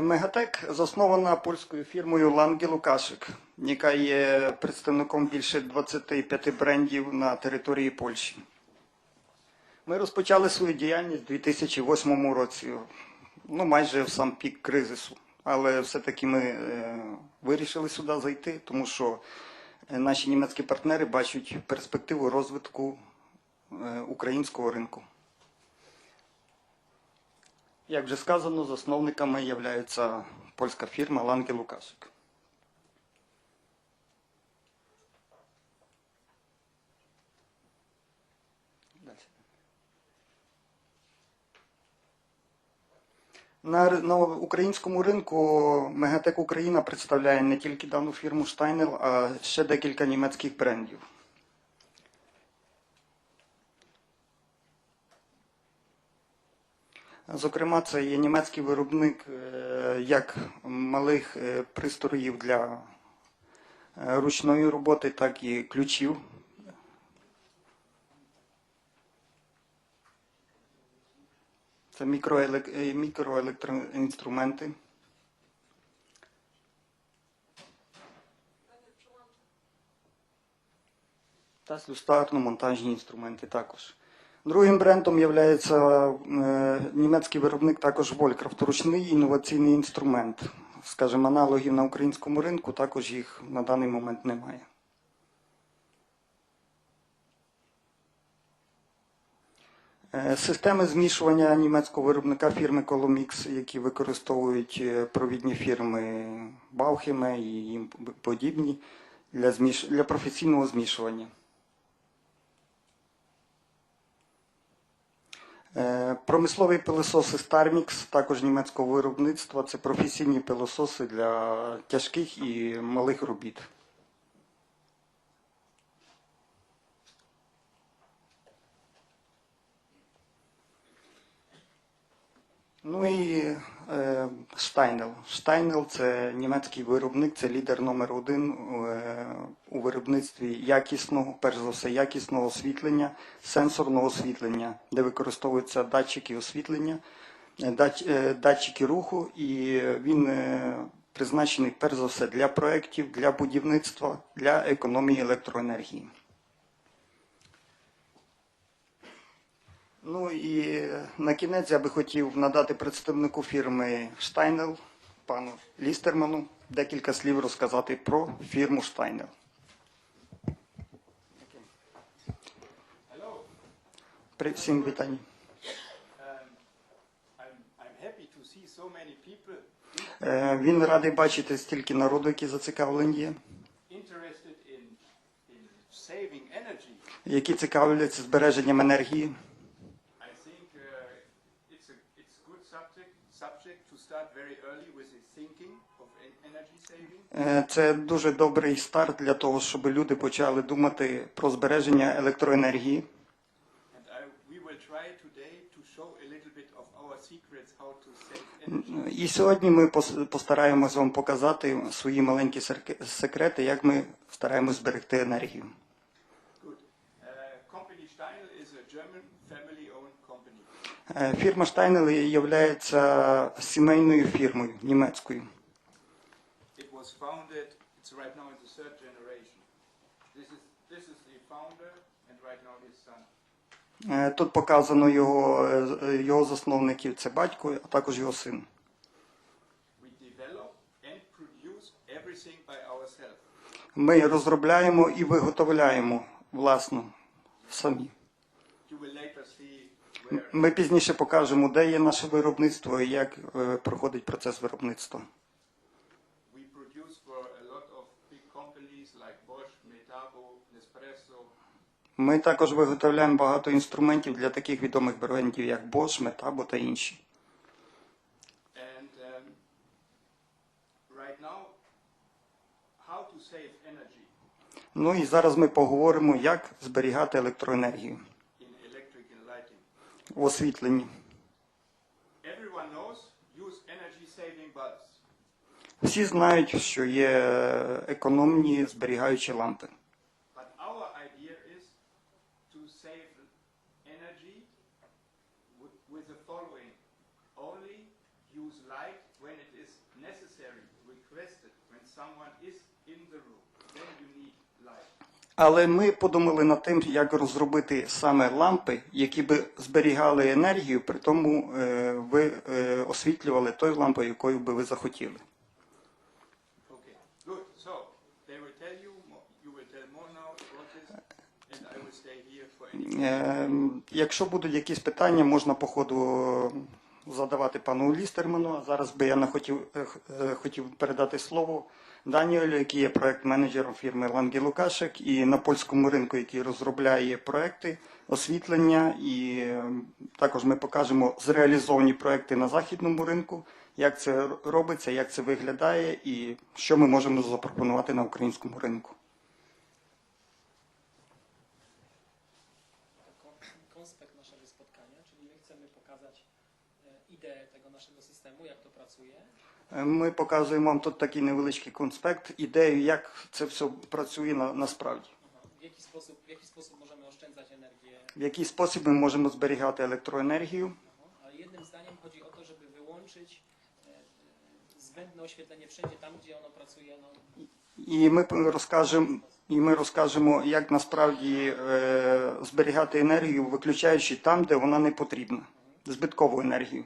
Мегатек заснована польською фірмою Лангі Лукашик, яка є представником більше 25 брендів на території Польщі. Ми розпочали свою діяльність у 2008 році, ну майже в сам пік кризису. Але все-таки ми е, вирішили сюди зайти, тому що е, наші німецькі партнери бачать перспективу розвитку е, українського ринку. Як вже сказано, засновниками є польська фірма Ланге Лукашик. Далі. На, на українському ринку Мегатек Україна представляє не тільки дану фірму Штайнел, а ще декілька німецьких брендів. Зокрема, це є німецький виробник е, як малих е, пристроїв для е, ручної роботи, так і ключів. Це мікроелектроінструменти. Та слюстарно-монтажні інструменти також. Другим брендом є німецький виробник також Volcraft, ручний інноваційний інструмент. Скажімо, аналогів на українському ринку також їх на даний момент немає. Е, Системи змішування німецького виробника фірми Colomix, які використовують е, провідні фірми Баухіме і їм подібні для професійного змішування. Промислові пилососи Starmix, також німецького виробництва. Це професійні пилососи для тяжких і малих робіт. Ну і Штайнел. Штайнел це німецький виробник, це лідер номер один е, у виробництві якісного, перш за все, якісного освітлення, сенсорного освітлення, де використовуються датчики освітлення, е, е, датчики руху, і він призначений перш за все для проєктів, для будівництва, для економії електроенергії. Ну і на кінець я би хотів надати представнику фірми Штайнел, пану Лістерману, декілька слів розказати про фірму Штайнел. При всім вітанні. Е, Він радий бачити стільки народу, які зацікавлені є, які цікавляться збереженням енергії. Це дуже добрий старт для того, щоб люди почали думати про збереження електроенергії. І сьогодні ми постараємось вам показати свої маленькі секрети, як ми стараємось зберегти енергію. Company. Е, Фірма Штайнел є сімейною фірмою німецькою. Was founded. It's right now in the third generation. This is this is the founder, and right now his son. Е, Тут показано його, е, його засновників, це батько, а також його син. We develop and produce everything by ourselves. Ми розробляємо і виготовляємо власно самі. You will later see where. Ми пізніше покажемо, де є наше виробництво і як е, проходить процес виробництва. Ми також виготовляємо багато інструментів для таких відомих брендів, як Bosch, Metabo та інші. Um, right now, how to save Ну і зараз ми поговоримо, як зберігати електроенергію in electric and в освітленні. Всі знають, що є економні зберігаючі лампи. Але ми подумали над тим, як розробити саме лампи, які би зберігали енергію, при тому е, ви е, освітлювали той лампою, якою би ви захотіли. Якщо будуть якісь питання, можна по ходу задавати пану Лістерману. А зараз би я не хотів, е, е, хотів передати слово Даніелю, який є проект-менеджером фірми Лангі Лукашек, і на польському ринку, який розробляє проекти освітлення. І е, також ми покажемо зреалізовані проекти на західному ринку, як це робиться, як це виглядає, і що ми можемо запропонувати на українському ринку. Ideę tego naszego systemu, jak to pracuje. Ми показуємо вам тут такий невеличкий конспект, ідею, як це все працює на, насправді. Aha. W, jaki sposób, w jaki sposób możemy oszczędzać energię. В який спосіб ми можемо зберігати електроенергію. Aha. Ale jednym zdaniem chodzi o to, żeby wyłączyć e, e, zbędne oświetlenie wszędzie tam, gdzie ono pracuje. No, І ми розкажемо, і ми розкажемо, як насправді е, зберігати енергію, виключаючи там, де вона не потрібна. Збиткову енергію.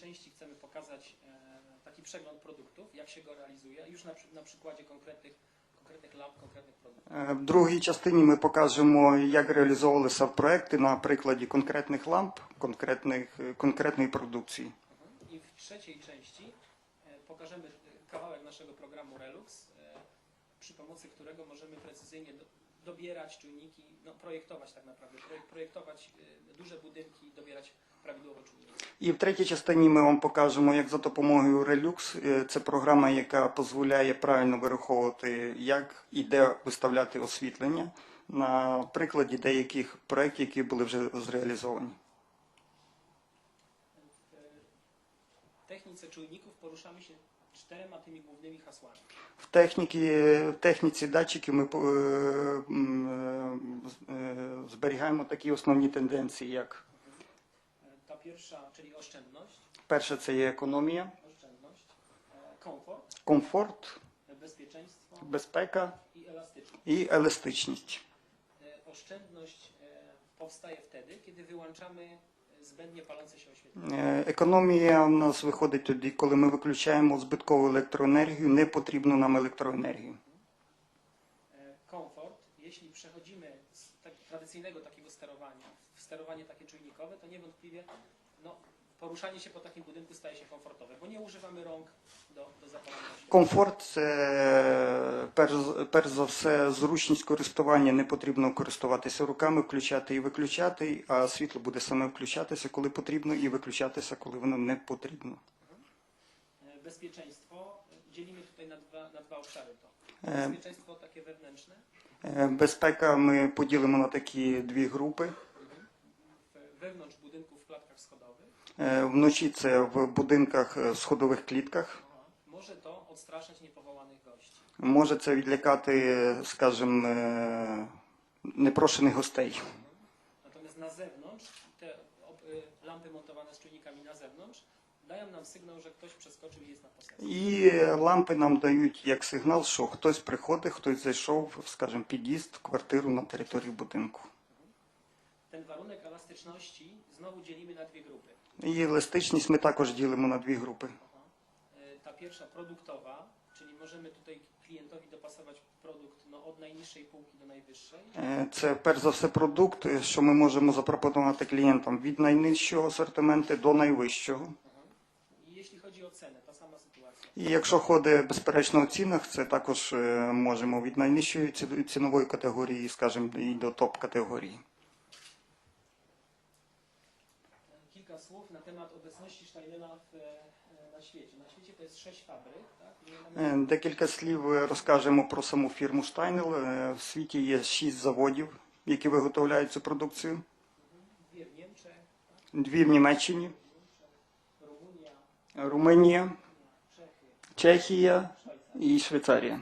w drugiej części chcemy pokazać e, taki przegląd produktów, jak się go realizuje, już na, przy- na przykładzie konkretnych, konkretnych lamp, konkretnych produktów. Е, В другій частині ми покажемо, як реалізовувалися проекти на прикладі конкретних ламп, конкретних, конкретної продукції. Mhm. I w trzeciej części e, pokażemy e, kawałek naszego programu Relux, e, przy pomocy którego możemy precyzyjnie do, dobierać czujniki, no, projektować tak naprawdę, projek- projektować e, duże budynki i dobierać prawidłowo czujniki. І в третій частині ми вам покажемо, як за допомогою Relux, е, це програма, яка дозволяє правильно вираховувати, як і де виставляти освітлення на прикладі деяких проєктів, які були вже зреалізовані. W e, technice czujników poruszamy się czterema tymi głównymi hasłami. В техніці, в техніці датчиків ми е, е, е, зберігаємо такі основні тенденції, як E, Ta pierwsza, czyli oszczędność, перше, це є економія, oszczędność, e, комфорт, e, bezpieczeństwo безпека i elastyczność. і еластичність. E, Oszczędność e, powstaje wtedy, kiedy wyłączamy e, zbędnie palące się oświetlenie. Е, Економія у нас виходить тоді, коли ми виключаємо збиткову електроенергію, не потрібну нам електроенергію. E, Komfort, jeśli przechodzimy z tak, tradycyjnego takiego sterowania w sterowanie takie czujnikowe, to niewątpliwie no, poruszanie się po takim budynku staje się komfortowe, bo nie używamy rąk Комфорт це перш, перш за все зручність користування. Не потрібно користуватися руками, включати і виключати, а світло буде саме включатися, коли потрібно, і виключатися, коли воно не потрібно. E, dzielimy tutaj na dwa, na dwa obszary. To E, bezpieczeństwo takie wewnętrzne, Е, Безпека ми поділимо на такі дві групи. budynków w klatkach schodowych. Е, Вночі це в будинках е, сходових клітках. Może to odstraszać niepowołanych gości. Може це відлякати, скажімо, е, непрошених гостей. Natomiast na zewnątrz, te op- y, lampy montowane z czujnikami na zewnątrz dają nam sygnał, że ktoś przeskoczył i jest na posesji. І е, лампи нам дають як сигнал, що хтось приходить, хтось зайшов, скажімо, під'їзд, квартиру на території будинку. Ten warunek elastyczności znowu dzielimy na dwie grupy. І еластичність ми також ділимо на дві групи. Ta pierwsza produktowa, czyli możemy tutaj klientowi dopasować produkt no, od najniższej półki do najwyższej. Е, Це перш за все продукт, е, що ми можемо запропонувати клієнтам від найнижчого асортименту до найвищого. I jeśli chodzi o cenę, ta sama sytuacja. І якщо ходить безперечно у цінах, це також е, можемо від найнижчої ці- цінової категорії, скажімо, і до топ категорії. Kilka słów na temat obecności Steinera w, e, na świecie. Na świecie mamy Е, Декілька слів е, розкажемо про саму фірму Штайнел. Е, В світі є шість заводів, які виготовляють цю продукцію. w Niemczech. Дві в Німеччині, Румунія. Румунія, Чехія і Швейцарія.